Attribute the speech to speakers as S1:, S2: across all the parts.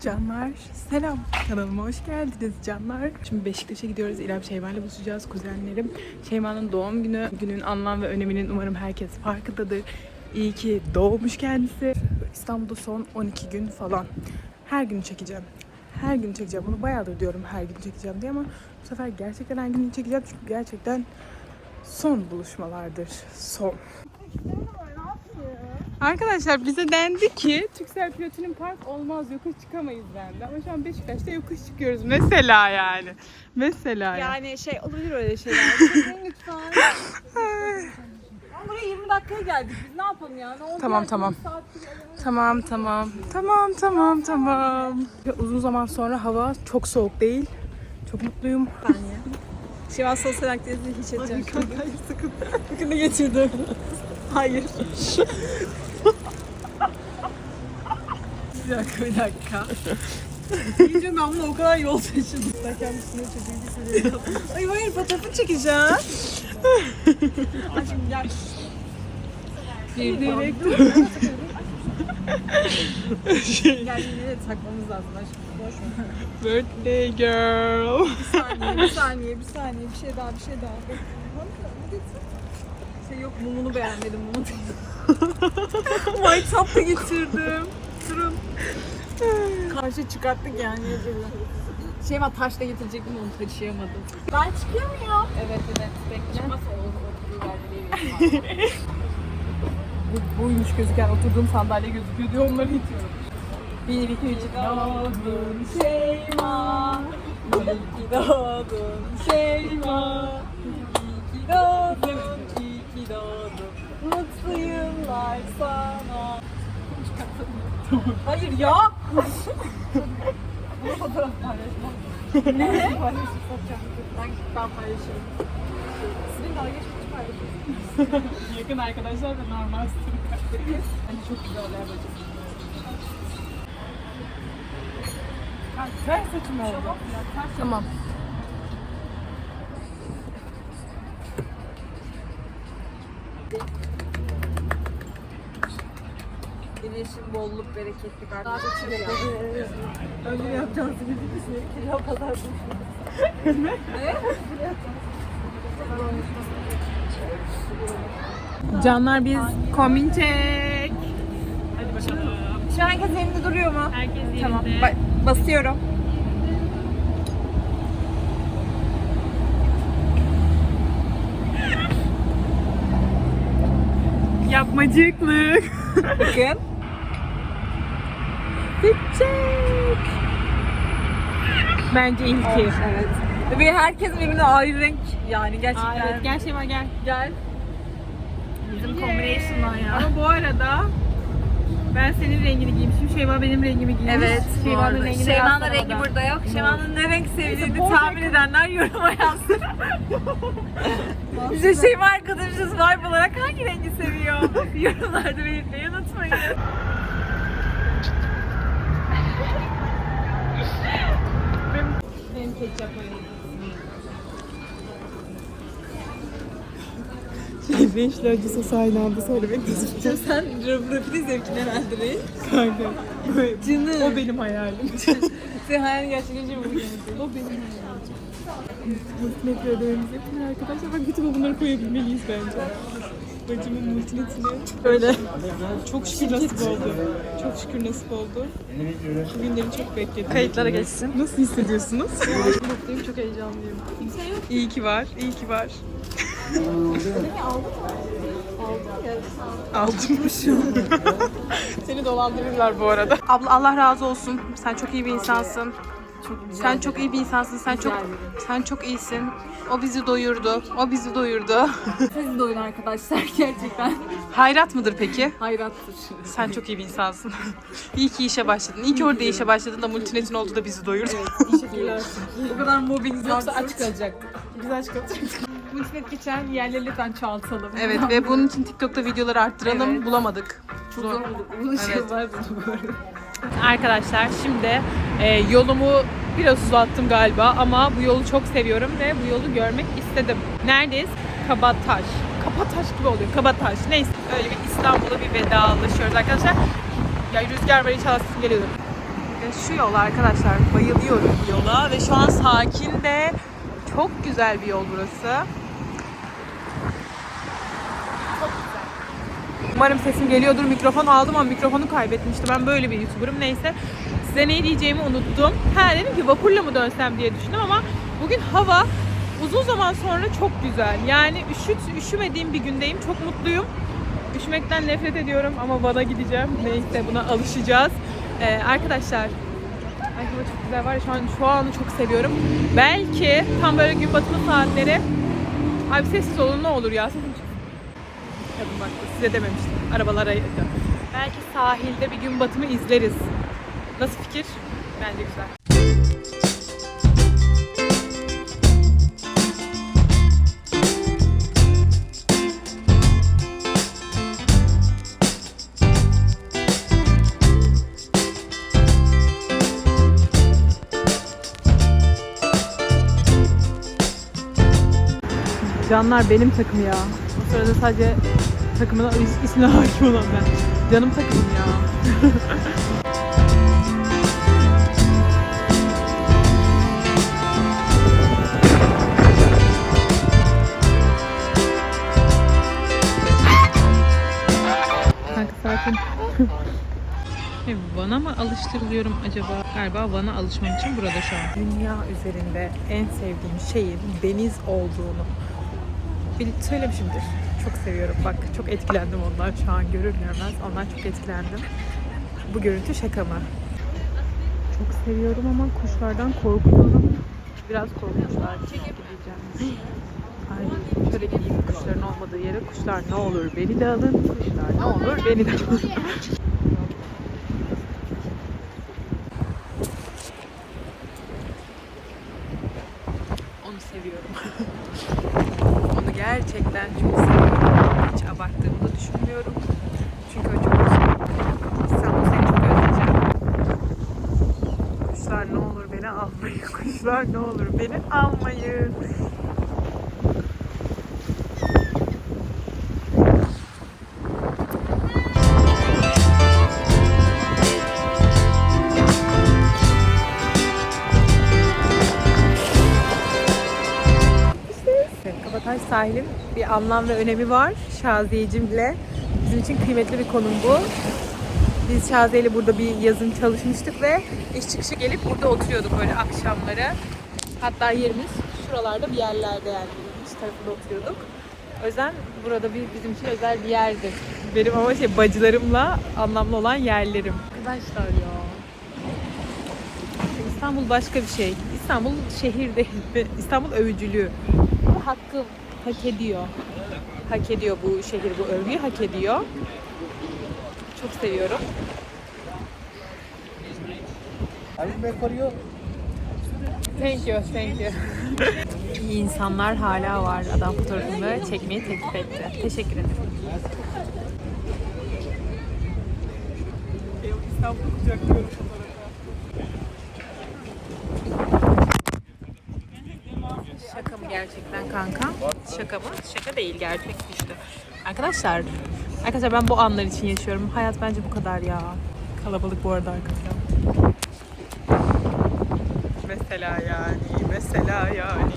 S1: Canlar selam kanalıma hoş geldiniz canlar. Şimdi Beşiktaş'a gidiyoruz. İrem Şeyma ile buluşacağız kuzenlerim. Şeyma'nın doğum günü. Günün anlam ve öneminin umarım herkes farkındadır. İyi ki doğmuş kendisi. İstanbul'da son 12 gün falan. Her gün çekeceğim. Her gün çekeceğim. Bunu bayağıdır diyorum her gün çekeceğim diye ama bu sefer gerçekten her gün çekeceğim. Çünkü gerçekten son buluşmalardır. Son. Arkadaşlar bize dendi ki Türksel Platinum Park olmaz yokuş çıkamayız dendi. Ama şu an Beşiktaş'ta yokuş çıkıyoruz mesela yani. Mesela yani.
S2: Yani şey olabilir öyle şeyler. Lütfen. Ama buraya 20 dakikaya geldik. Biz ne yapalım yani? Oldu
S1: Tamam,
S2: yani,
S1: tamam.
S2: bir saat bir alalım.
S1: Tamam tamam. Tamam tamam tamam. Ve uzun zaman sonra hava çok soğuk değil. Çok mutluyum.
S2: Şivan sosyal aktivitesi hiç edeceğim. Hayır sakın. Bugün de getirdim. Hayır. bir dakika bir dakika. İyice ben bunu o kadar yol taşıdım. Ben kendisine çocuğu getiriyorum. Ay hayır fotoğrafını çekeceğim. Aşkım gel. Bir direkt. Gel yine takmamız lazım aşkım. Boş ver.
S1: Birthday girl.
S2: Bir saniye, bir saniye, bir saniye. Bir şey daha, bir şey daha. Ne getir? Şey yok, mumunu beğenmedim. Mumu Maytap da getirdim. Durun. Karşı çıkarttık yani. Şey var, taş da getirecektim onu taşıyamadım. Ben çıkıyor muyum? Evet, evet. Bekle. Olur, yerde Bu, buymuş gözüken oturduğum sandalye gözüküyor diye onları itiyorum. Bir, iki, üç. Doğdun Şeyma. İyi ki doğdun Şeyma. İyi ki doğdun, iyi ki doğdun. Mutlu yıllar sana. Hayır ya. Bunu fotoğraf paylaşmam. ne? Paylaşıp satacağım. Ben, ben paylaşırım. Sizin dalga geçmek için paylaşıyorum.
S1: Yakın arkadaşlar da normal
S2: Hani çok güzeller bacım.
S1: Ters saçım oldu. Tamam.
S2: Güneşin bolluk, bereketlik artık. Daha da çıkıyor. Öyle yapacağız gibi bir şey. Kilo kadar
S1: Canlar biz kombin çek. Hadi bakalım.
S2: Şu an herkes yerinde duruyor mu?
S1: Herkes yerinde.
S2: Tamam. Ba- basıyorum.
S1: Yapmacıklık.
S2: Bakın.
S1: Çek. Bence ilki.
S2: Evet. Ve herkes birbirine ayrı renk yani gerçekten.
S1: Aa, evet. Gel Şeyma gel.
S2: Gel. Bizim combination'dan ya.
S1: Ama bu arada ben senin rengini giymişim. Şeyma benim rengimi giymiş.
S2: Evet.
S1: Şeyma'nın rengini
S2: Şeyma'nın rengi
S1: da.
S2: burada yok. Şeyma'nın ne renk sevdiğini
S1: bol
S2: tahmin edenler yoruma yazsın. Bize Şeyma arkadaşımız vibe olarak hangi rengi seviyor? Yorumlarda belirtmeyi unutmayın.
S1: Benim ketçap Şey, beşli acı sos aynı anda söylemek nasıl
S2: Sen rafine zevkin herhalde değil.
S1: kanka?
S2: Canım.
S1: O benim hayalim.
S2: Senin hayalini gerçekleşecek bu
S1: o benim hayalim. Multimetre ödememizi yapın arkadaşlar. Bak YouTube'a bunları koyabilmeliyiz bence. Bacımın multimetine.
S2: Öyle.
S1: Çok şükür nasip oldu. Çok şükür nasip oldu. Bu günleri çok bekledim.
S2: Kayıtlara geçsin.
S1: Nasıl hissediyorsunuz?
S2: Mutluyum, çok heyecanlıyım.
S1: iyi ki var, iyi ki var. Aldımmışım. Seni dolandırırlar bu arada. Abla Allah razı olsun. Sen çok iyi bir insansın. Sen çok iyi bir insansın. Sen çok sen çok iyisin. O bizi doyurdu. O bizi doyurdu.
S2: Siz de oyun arkadaşlar gerçekten.
S1: Hayrat mıdır peki?
S2: Hayrattır.
S1: Sen çok iyi bir insansın. iyi ki işe başladın. İyi ki orada işe başladın da multinetin oldu da bizi doyurdu.
S2: Teşekkürler. Bu kadar mobbing
S1: Yoksa aç kalacaktık. Biz aç kalacaktık.
S2: Multinet geçen yerleri lütfen çoğaltalım.
S1: Evet ve bunun için TikTok'ta videoları arttıralım.
S2: Evet.
S1: Bulamadık.
S2: Çok zor bulduk. Bunun şey
S1: Evet.
S2: var bu arada.
S1: Arkadaşlar şimdi e, yolumu biraz uzattım galiba ama bu yolu çok seviyorum ve bu yolu görmek istedim. Neredeyiz? Kabataş. Kabataş gibi oluyor. Kabataş. Neyse öyle bir İstanbul'a bir vedalaşıyoruz arkadaşlar. Ya rüzgar var inşallah sesim geliyordur. şu yol arkadaşlar. Bayılıyorum bu yola ve şu an sakin de çok güzel bir yol burası. Umarım sesim geliyordur. Mikrofon aldım ama mikrofonu kaybetmiştim. Ben böyle bir YouTuber'ım. Neyse. Size ne diyeceğimi unuttum. Ha dedim ki vapurla mı dönsem diye düşündüm ama bugün hava uzun zaman sonra çok güzel. Yani üşüt, üşümediğim bir gündeyim. Çok mutluyum. Üşümekten nefret ediyorum ama Van'a gideceğim. Neyse buna alışacağız. Ee, arkadaşlar Ay hava çok güzel var şu an şu anı çok seviyorum. Belki tam böyle gün batımı saatleri Abi sessiz olun ne olur ya çıksın. Kadın baktı size dememiştim. Arabalara ayırdı. Belki sahilde bir gün batımı izleriz. Nasıl fikir? Bence güzel. Canlar benim takım ya. O sırada sadece takımına is- ismine hakim olan ben. Canım takımım ya. Kanka. E, Van'a mı alıştırılıyorum acaba? Galiba Van'a alışmam için burada şu an. Dünya üzerinde en sevdiğim şeyin deniz olduğunu bil- söylemişimdir. Çok seviyorum. Bak çok etkilendim ondan şu an görür görmez. Ondan çok etkilendim. Bu görüntü şaka mı? Çok seviyorum ama kuşlardan korkuyorum. Biraz korkmuşlar. Gideceğim. Ay, şöyle gideyim kuşların olmadığı yere. Kuşlar ne olur beni de alın. Kuşlar ne olur beni de alın. Onu seviyorum. Onu gerçekten çok seviyorum. Hiç abarttığımı da düşünmüyorum. Çünkü o çok güzel. İstanbul seni çok özleyeceğim. Kuşlar ne olur beni almayın. Kuşlar ne olur beni almayın. Kabataş sahilin bir anlam ve önemi var. Şaziyecimle bizim için kıymetli bir konum bu. Biz Şaziye ile burada bir yazın çalışmıştık ve iş çıkışı gelip burada oturuyorduk böyle akşamları. Hatta yerimiz şuralarda bir yerlerde yani iç tarafında oturuyorduk. O yüzden burada bir bizim için özel bir yerdir. Benim ama şey bacılarımla anlamlı olan yerlerim. Arkadaşlar ya. İstanbul başka bir şey. İstanbul şehir değil. İstanbul övücülüğü. Hakkı hak ediyor. Hak ediyor bu şehir bu övgüyü hak ediyor. Çok seviyorum. Thank you, thank you. İyi insanlar hala var. Adam fotoğrafımı çekmeyi teklif etti. Teşekkür ederim. İstanbul'u kucaklıyorum Şaka mı gerçekten kanka? Şaka mı? Şaka değil gerçek işte. Arkadaşlar, arkadaşlar ben bu anlar için yaşıyorum. Hayat bence bu kadar ya. Kalabalık bu arada arkadaşlar. Mesela yani, mesela yani.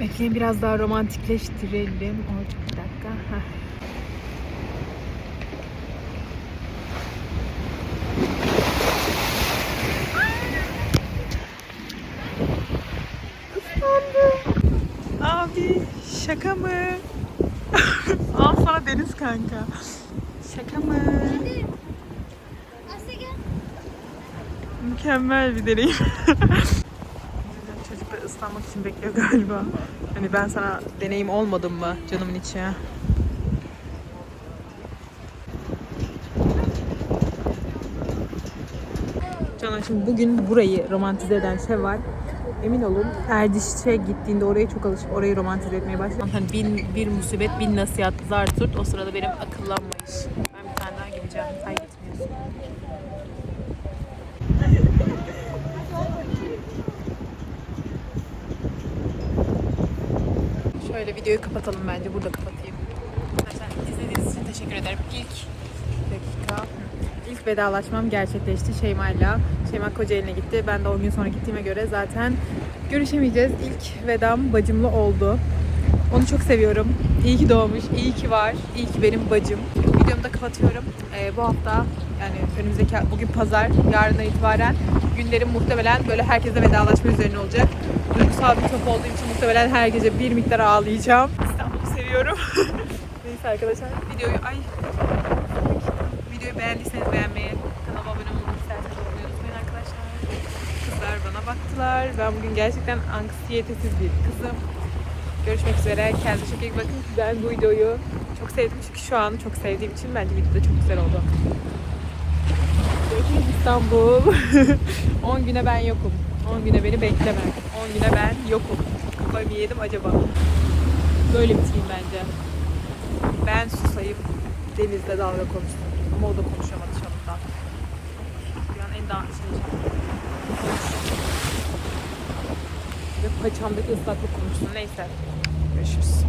S1: Bekleyin biraz daha romantikleştirelim. Orada bir dakika. Heh. Abi şaka mı? Al sana deniz kanka. Şaka mı? Mükemmel bir deneyim. Çocuklar ıslanmak için bekliyor galiba. Hani ben sana deneyim olmadım mı canımın içi? Canan şimdi bugün burayı romantize eden şey var. Emin olun Erdiş'e gittiğinde oraya çok alışıp orayı romantize etmeye başladım. Hani bin, bir musibet bin nasihat zar tut. O sırada benim akıllanmayış. Ben bir tane daha gideceğim. Hay gitmiyorsun. Şöyle videoyu kapatalım bence. Burada kapatayım. Arkadaşlar izlediğiniz için teşekkür ederim. İlk dakika ilk vedalaşmam gerçekleşti Şeyma'yla. Şeyma Kocaeli'ne gitti. Ben de 10 gün sonra gittiğime göre zaten görüşemeyeceğiz. İlk vedam bacımla oldu. Onu çok seviyorum. İyi ki doğmuş, iyi ki var, iyi ki benim bacım. Videomu da kapatıyorum. Ee, bu hafta yani önümüzdeki bugün pazar, yarından itibaren günlerim muhtemelen böyle herkese vedalaşma üzerine olacak. Duygusal bir top olduğu için muhtemelen her gece bir miktar ağlayacağım. İstanbul'u seviyorum. Neyse arkadaşlar videoyu ay beğendiyseniz beğenmeyi, kanalıma abone olmayı isterseniz olmayı unutmayın arkadaşlar. Kızlar bana baktılar. Ben bugün gerçekten anksiyetesiz bir kızım. Görüşmek üzere. Kendinize çok iyi bakın. Ben bu videoyu çok sevdim çünkü şu an çok sevdiğim için bence video da çok güzel oldu. Görüşürüz İstanbul. 10 güne ben yokum. 10 güne beni bekleme. 10 güne ben yokum. Kafayı yedim acaba? Böyle bitireyim bence. Ben susayım. Denizde dalga konuşsun. Ama o da konuşamadı şanımdan. Dünyanın en daha şey. Ve paçamdaki ıslaklık konuşsun. Neyse. Görüşürüz.